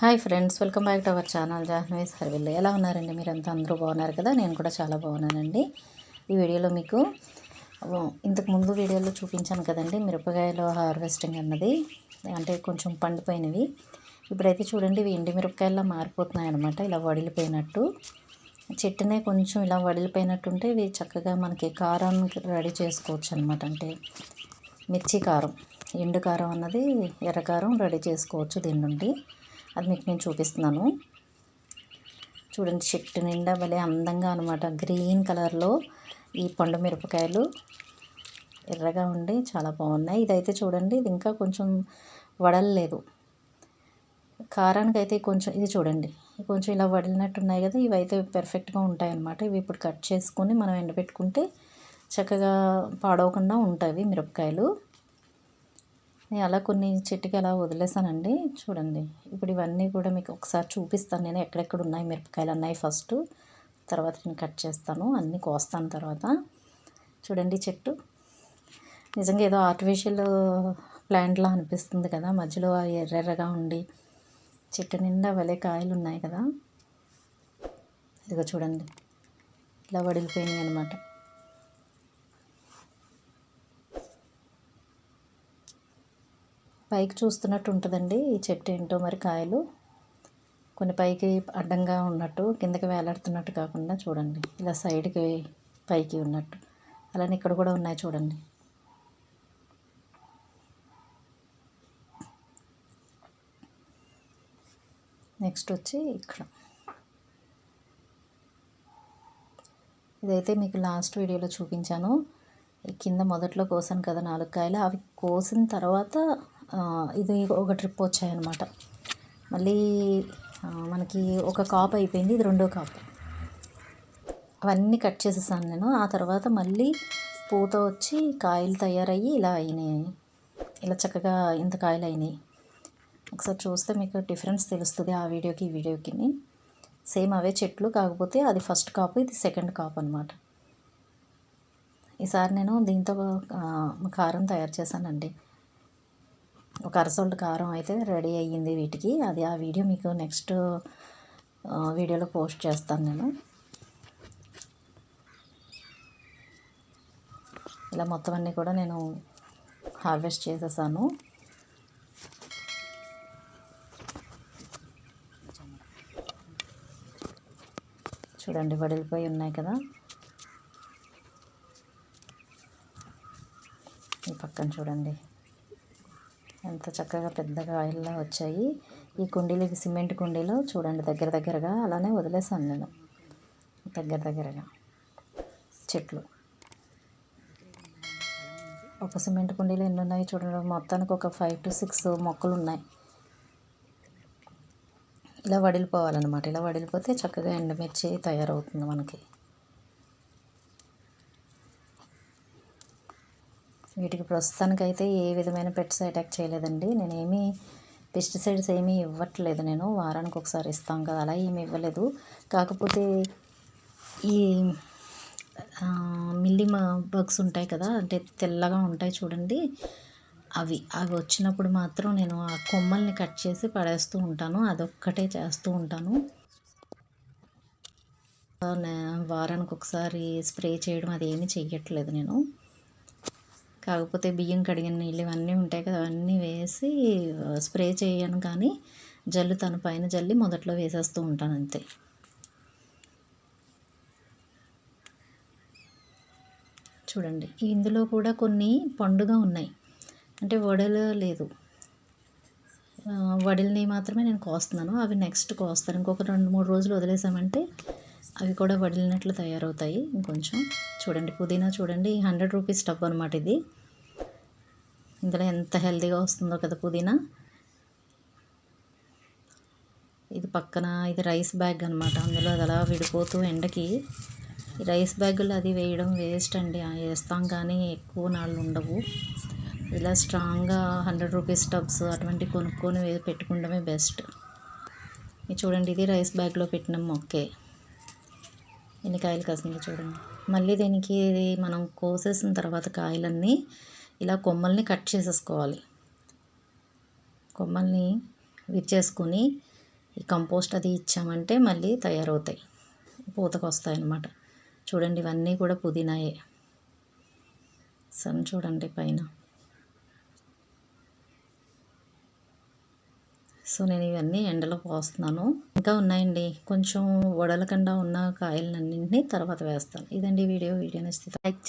Hi friends welcome back to our channel Jahnavi's హర్విల్ ఎలా ఉన్నారండి? మీరంతా అందరూ బాగున్నారు కదా? నేను కూడా చాలా బాగున్నానండి. ఈ వీడియోలో మీకు ఇంతకు ముందు వీడియోలో చూపించాను కదండి మిరపకాయలు హార్వెస్టింగ్ అన్నది. అంటే కొంచెం పండిపోయినవి. ఇప్పుడైతే చూడండి ఇవి ఎండి మిరపకాయలా మారిపోతున్నాయి అనమాట ఇలా వడిలిపోయినట్టు. చెట్టునే కొంచెం ఇలా వడిలిపోయినట్టుంటే ఇవి చక్కగా మనకి కారం రెడీ చేసుకోవచ్చు అనమాట అంటే మిర్చి కారం ఎండు కారం అన్నది ఎర్ర కారం రెడీ చేసుకోవచ్చు దీని నుండి అది మీకు నేను చూపిస్తున్నాను. చూడండి చెట్టు నిండా భలే అందంగా అనమాట గ్రీన్ కలర్లో ఈ పండు మిరపకాయలు ఎర్రగా ఉండి చాలా బాగున్నాయి. ఇదైతే చూడండి ఇది ఇంకా కొంచెం వడలలేదు. కారానికి అయితే కొంచెం ఇది చూడండి కొంచెం ఇలా వడిలినట్టు ఉన్నాయి కదా ఇవి అయితే పెర్ఫెక్ట్గా ఉంటాయన్నమాట. ఇవి ఇప్పుడు కట్ చేసుకొని మనం ఎండబెట్టుకుంటే చక్కగా పాడవకుండా ఉంటాయి మిరపకాయలు. నేను అలా కొన్ని చెట్టుకి అలా వదిలేసానండి. చూడండి. ఇప్పుడు ఇవన్నీ కూడా మీకు ఒకసారి చూపిస్తాను. నేను ఎక్కడెక్కడ ఉన్నాయి మిరపకాయలు అన్నాయి ఫస్ట్. తర్వాత నేను కట్ చేస్తాను. అన్నీ కోస్తాను తర్వాత. చూడండి చెట్టు. నిజంగా ఏదో ఆర్టిఫిషియల్ ప్లాంట్లా అనిపిస్తుంది కదా. మధ్యలో ఎర్రెర్రగా ఉండి చెట్టు నిండా వలే కాయలు ఉన్నాయి కదా. ఇదిగో చూడండి. ఇలా వడిలిపోయినాయి అనమాట పైకి చూస్తున్నట్టు ఉంటుందండి ఈ చెట్టు ఏంటో మరి కాయలు. కొన్ని పైకి అడ్డంగా ఉన్నట్టు కిందకి వేలాడుతున్నట్టు కాకుండా చూడండి. ఇలా సైడ్కి పైకి ఉన్నట్టు. అలానే ఇక్కడ కూడా ఉన్నాయి చూడండి. నెక్స్ట్ వచ్చి ఇక్కడ. ఇదైతే మీకు లాస్ట్ వీడియోలో చూపించాను. కింద మొదట్లో కోసాను కదా నాలుగు కాయలు. అవి కోసిన తర్వాత ఇది ఒక ట్రిప్ వచ్చాయన్నమాట. మళ్ళీ మనకి ఒక కాప్ అయిపోయింది ఇది రెండో కాపు అవన్నీ కట్ చేసేసాను నేను. ఆ తర్వాత మళ్ళీ పూత వచ్చి కాయలు తయారయ్యి ఇలా అయినాయి. ఇలా చక్కగా ఇంత కాయలు అయినాయి. ఒకసారి చూస్తే మీకు డిఫరెన్స్ తెలుస్తుంది ఆ వీడియోకి ఈ వీడియోకి. సేమ్ అవే చెట్లు కాకపోతే అది ఫస్ట్ కాపు ఇది సెకండ్ కాపు అనమాట ఈసారి నేను దీంతో కారం తయారు చేశానండి. ఒక అరసోల్డ్ కారం అయితే రెడీ అయ్యింది వీటికి. అది ఆ వీడియో మీకు నెక్స్ట్ వీడియోలో పోస్ట్ చేస్తాను నేను. ఇలా మొత్తం అన్నీ కూడా నేను హార్వెస్ట్ చేసేసాను. చూడండి వడిలిపోయి ఉన్నాయి కదా. ఈ పక్కన చూడండి. ఎంత చక్కగా పెద్దగా ఆయిల్లా వచ్చాయి. ఈ కుండీలు సిమెంట్ కుండీలో చూడండి దగ్గర దగ్గరగా అలానే వదిలేసాను నేను. దగ్గర దగ్గరగా. చెట్లు. ఒక సిమెంట్ కుండీలు ఎన్ని ఉన్నాయి చూడండి. మొత్తానికి ఒక ఫైవ్ టు సిక్స్ మొక్కలు ఉన్నాయి. ఇలా వడిలిపోవాలన్నమాట. ఇలా వడిలిపోతే చక్కగా ఎండుమిర్చి తయారవుతుంది మనకి. వీటికి ప్రస్తుతానికైతే ఏ విధమైన పెట్స్ అటాక్ చేయలేదండి. నేనేమి పెస్టిసైడ్స్ ఏమీ ఇవ్వట్లేదు నేను. వారానికి ఒకసారి ఇస్తాం కదా అలా ఏమి ఇవ్వలేదు. కాకపోతే ఈ ఆ, మిల్లి బగ్స్ ఉంటాయి కదా అంటే తెల్లగా ఉంటాయి చూడండి. అవి అవి వచ్చినప్పుడు మాత్రం నేను ఆ కొమ్మల్ని కట్ చేసి పడేస్తూ ఉంటాను. అదొక్కటే చేస్తూ ఉంటాను. వారానికి ఒకసారి స్ప్రే చేయడం అది ఏమీ చెయ్యట్లేదు నేను. కాకపోతే బియ్యం కడిగిన నీళ్ళు ఇవన్నీ ఉంటాయి కదా అవన్నీ వేసి స్ప్రే చేయను కానీ జల్లు తన పైన జల్లి మొదట్లో వేసేస్తూ ఉంటాను అంతే. చూడండి ఇందులో కూడా కొన్ని పండుగ ఉన్నాయి. అంటే వడలు లేదు. ఆ, వడిల్ని మాత్రమే నేను కోస్తున్నాను. అవి నెక్స్ట్ కోస్తాను. ఇంకొక రెండు మూడు రోజులు వదిలేసామంటే అవి కూడా వడిలినట్లు తయారవుతాయి ఇంకొంచెం. చూడండి పుదీనా చూడండి హండ్రెడ్ రూపీస్ టబ్ అనమాట ఇది. ఇందులో ఎంత హెల్తీగా వస్తుందో కదా పుదీనా. ఇది పక్కన ఇది రైస్ బ్యాగ్ అనమాట అందులో అది అలా విడిపోతూ ఎండకి ఈ రైస్ బ్యాగులు అది వేయడం వేస్ట్ అండి. వేస్తాం కానీ ఎక్కువ నాళ్ళు ఉండవు. ఇలా స్ట్రాంగ్గా హండ్రెడ్ రూపీస్ టబ్స్ అటువంటి కొనుక్కొని పెట్టుకోవడమే బెస్ట్. ఇది చూడండి ఇది రైస్ బ్యాగ్లో పెట్టిన మొక్కే. ఎన్ని కాయలు కాసిందో చూడండి. మళ్ళీ దీనికి మనం కోసేసిన తర్వాత కాయలన్నీ ఇలా కొమ్మల్ని కట్ చేసేసుకోవాలి. కొమ్మల్ని విచ్చేసుకొని ఈ కంపోస్ట్ అది ఇచ్చామంటే మళ్ళీ తయారవుతాయి. పూతకు వస్తాయన్నమాట చూడండి ఇవన్నీ కూడా పుదీనాయే. సన్ చూడండి పైన. సో నేను ఇవన్నీ ఎండలో పోస్తున్నాను. ఇంకా ఉన్నాయండి. కొంచెం వడలకుండా ఉన్న కాయలన్నింటినీ తర్వాత వేస్తాను. ఇదండి వీడియో. వీడియో నచ్చితే లైక్